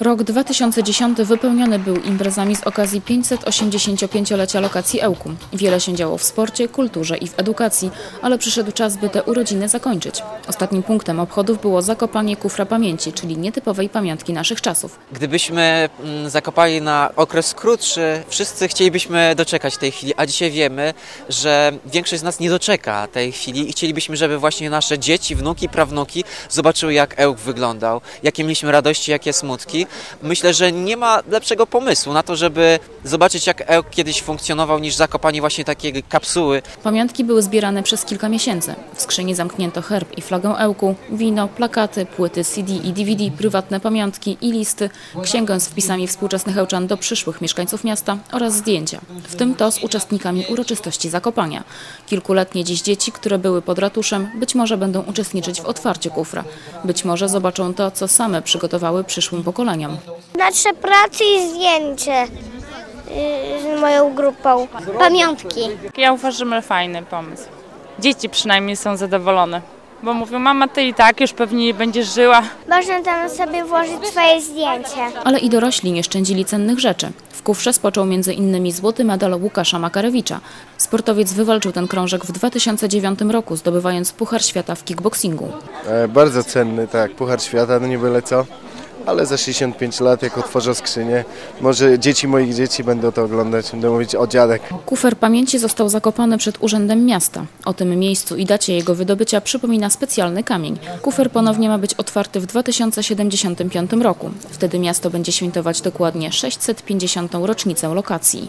Rok 2010 wypełniony był imprezami z okazji 585-lecia lokacji Ełku. Wiele się działo w sporcie, kulturze i w edukacji, ale przyszedł czas, by te urodziny zakończyć. Ostatnim punktem obchodów było zakopanie kufra pamięci, czyli nietypowej pamiątki naszych czasów. Gdybyśmy mm, zakopali na okres krótszy, wszyscy chcielibyśmy doczekać tej chwili, a dzisiaj wiemy, że większość z nas nie doczeka tej chwili i chcielibyśmy, żeby właśnie nasze dzieci, wnuki, prawnuki zobaczyły, jak Ełk wyglądał, jakie mieliśmy radości, jakie smutki. Myślę, że nie ma lepszego pomysłu na to, żeby zobaczyć, jak Ełk kiedyś funkcjonował, niż zakopanie właśnie takiej kapsuły. Pamiątki były zbierane przez kilka miesięcy. W skrzyni zamknięto herb i flagę Ełku, wino, plakaty, płyty CD i DVD, prywatne pamiątki i listy, księgę z wpisami współczesnych Ełczan do przyszłych mieszkańców miasta oraz zdjęcia, w tym to z uczestnikami uroczystości zakopania. Kilkuletnie dziś dzieci, które były pod ratuszem, być może będą uczestniczyć w otwarciu kufra. Być może zobaczą to, co same przygotowały przyszłym pokoleniom. Dalsze pracy i zdjęcie y, z moją grupą. Pamiątki. Ja uważam, że fajny pomysł. Dzieci przynajmniej są zadowolone, bo mówią, mama, ty i tak już pewnie nie będziesz żyła. Można tam sobie włożyć swoje zdjęcie. Ale i dorośli nie szczędzili cennych rzeczy. W kufrze spoczął między innymi złoty medal Łukasza Makarewicza. Sportowiec wywalczył ten krążek w 2009 roku, zdobywając Puchar Świata w kickboxingu. E, Bardzo cenny, tak, Puchar Świata, no nie byle co, ale za 65 lat, jak otworzę skrzynię, może dzieci moich dzieci będą to oglądać, będą mówić o dziadek. Kufer pamięci został zakopany przed Urzędem Miasta. O tym miejscu i dacie jego wydobycia przypomina specjalny kamień. Kufer ponownie ma być otwarty w 2075 roku. Wtedy miasto będzie świętować dokładnie 650. rocznicę lokacji.